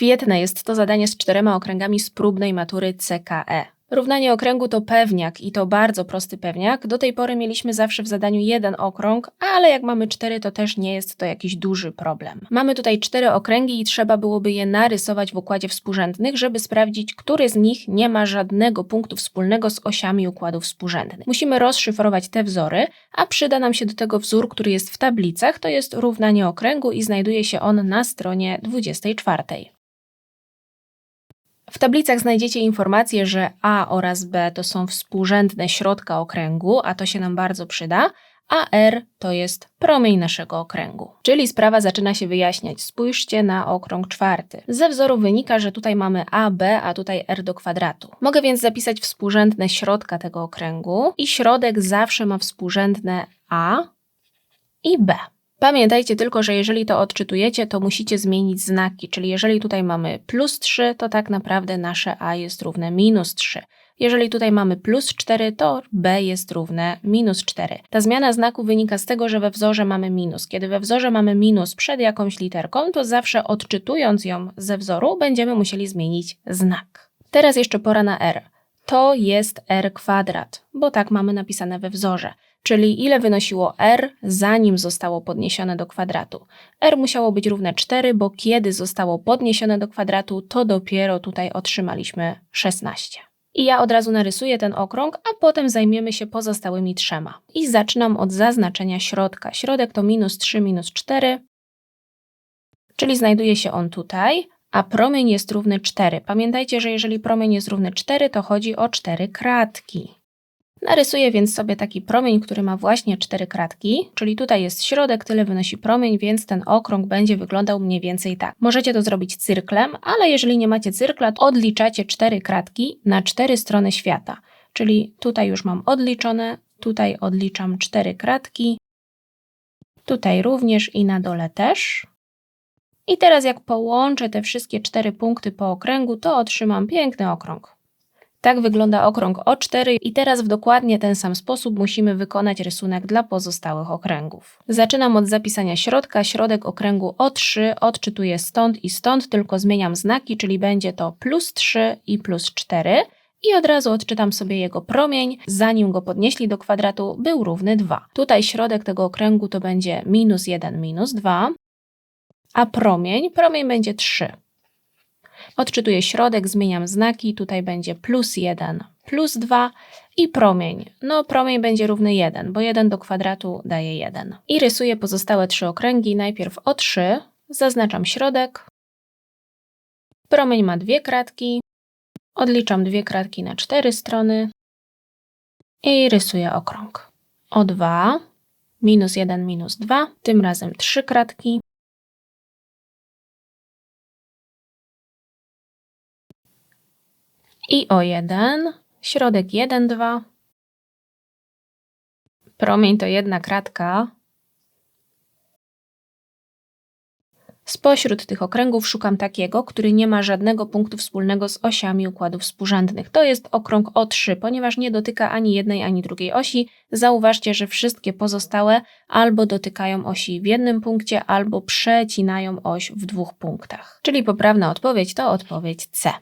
Świetne jest to zadanie z czterema okręgami z próbnej matury CKE. Równanie okręgu to pewniak i to bardzo prosty pewniak. Do tej pory mieliśmy zawsze w zadaniu jeden okrąg, ale jak mamy cztery, to też nie jest to jakiś duży problem. Mamy tutaj cztery okręgi i trzeba byłoby je narysować w układzie współrzędnych, żeby sprawdzić, który z nich nie ma żadnego punktu wspólnego z osiami układów współrzędnych. Musimy rozszyfrować te wzory, a przyda nam się do tego wzór, który jest w tablicach, to jest równanie okręgu i znajduje się on na stronie 24. W tablicach znajdziecie informację, że A oraz B to są współrzędne środka okręgu, a to się nam bardzo przyda, a R to jest promień naszego okręgu. Czyli sprawa zaczyna się wyjaśniać. Spójrzcie na okrąg czwarty. Ze wzoru wynika, że tutaj mamy AB, a tutaj R do kwadratu. Mogę więc zapisać współrzędne środka tego okręgu i środek zawsze ma współrzędne A i B. Pamiętajcie tylko, że jeżeli to odczytujecie, to musicie zmienić znaki, czyli jeżeli tutaj mamy plus 3, to tak naprawdę nasze a jest równe minus 3. Jeżeli tutaj mamy plus 4, to b jest równe minus 4. Ta zmiana znaku wynika z tego, że we wzorze mamy minus. Kiedy we wzorze mamy minus przed jakąś literką, to zawsze odczytując ją ze wzoru, będziemy musieli zmienić znak. Teraz jeszcze pora na r. To jest r kwadrat, bo tak mamy napisane we wzorze czyli ile wynosiło r zanim zostało podniesione do kwadratu. r musiało być równe 4, bo kiedy zostało podniesione do kwadratu, to dopiero tutaj otrzymaliśmy 16. I ja od razu narysuję ten okrąg, a potem zajmiemy się pozostałymi trzema. I zaczynam od zaznaczenia środka. Środek to minus 3, minus 4, czyli znajduje się on tutaj, a promień jest równy 4. Pamiętajcie, że jeżeli promień jest równy 4, to chodzi o 4 kratki. Narysuję więc sobie taki promień, który ma właśnie cztery kratki, czyli tutaj jest środek, tyle wynosi promień, więc ten okrąg będzie wyglądał mniej więcej tak. Możecie to zrobić cyrklem, ale jeżeli nie macie cyrkla, to odliczacie cztery kratki na cztery strony świata. Czyli tutaj już mam odliczone, tutaj odliczam cztery kratki, tutaj również i na dole też. I teraz jak połączę te wszystkie cztery punkty po okręgu, to otrzymam piękny okrąg. Tak wygląda okrąg O4 i teraz w dokładnie ten sam sposób musimy wykonać rysunek dla pozostałych okręgów. Zaczynam od zapisania środka. Środek okręgu O3 odczytuję stąd i stąd, tylko zmieniam znaki, czyli będzie to plus 3 i plus 4 i od razu odczytam sobie jego promień, zanim go podnieśli do kwadratu, był równy 2. Tutaj środek tego okręgu to będzie minus 1, minus 2, a promień, promień będzie 3. Odczytuję środek, zmieniam znaki, tutaj będzie plus 1, plus 2 i promień. No promień będzie równy 1, bo 1 do kwadratu daje 1. I rysuję pozostałe trzy okręgi. Najpierw o 3, zaznaczam środek. Promień ma dwie kratki. Odliczam dwie kratki na cztery strony i rysuję okrąg. O 2, minus 1, minus 2, tym razem trzy kratki. I o 1, środek 1, 2. Promień to jedna kratka. Spośród tych okręgów szukam takiego, który nie ma żadnego punktu wspólnego z osiami układów współrzędnych. To jest okrąg O3, ponieważ nie dotyka ani jednej, ani drugiej osi. Zauważcie, że wszystkie pozostałe albo dotykają osi w jednym punkcie, albo przecinają oś w dwóch punktach. Czyli poprawna odpowiedź to odpowiedź C.